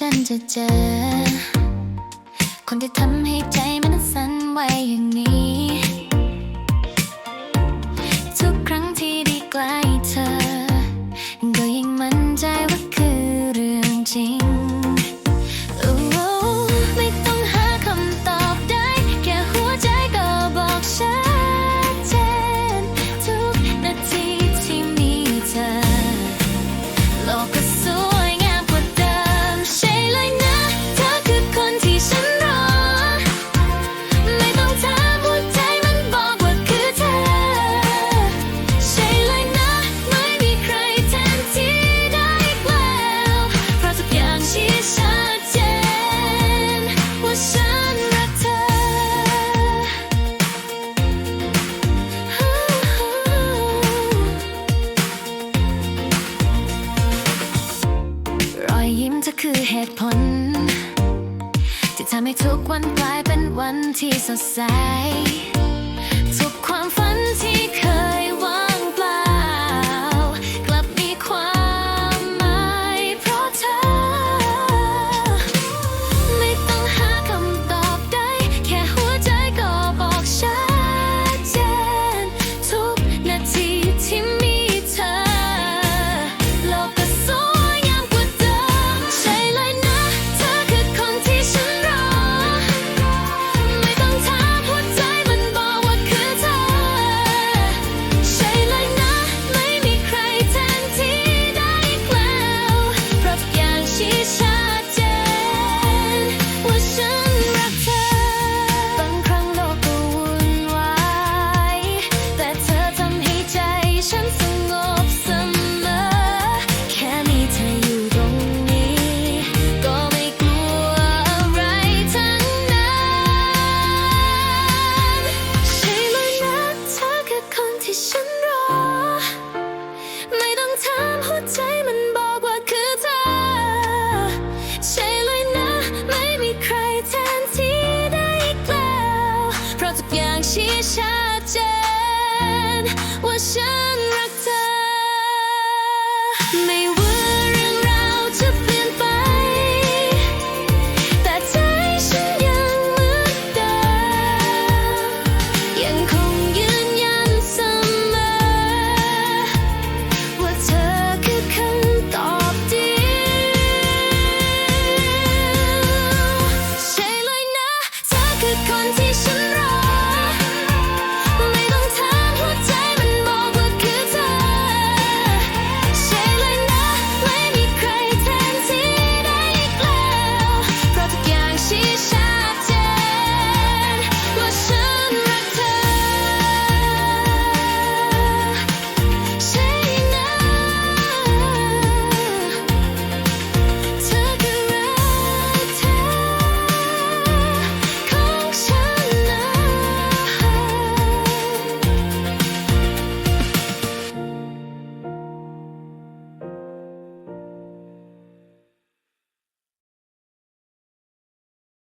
ฉันจะเจอ คนที่ทำให้ใจมันสั่นไหวอย่างนี้ ทุกครั้งที่ได้ใกล้ ตุผล ที่ทำให้ทุกวันกลายเป็นวันที่สดใส เพราะทุกอย่างชี้ชัดเจนว่าฉันรักเธอไม่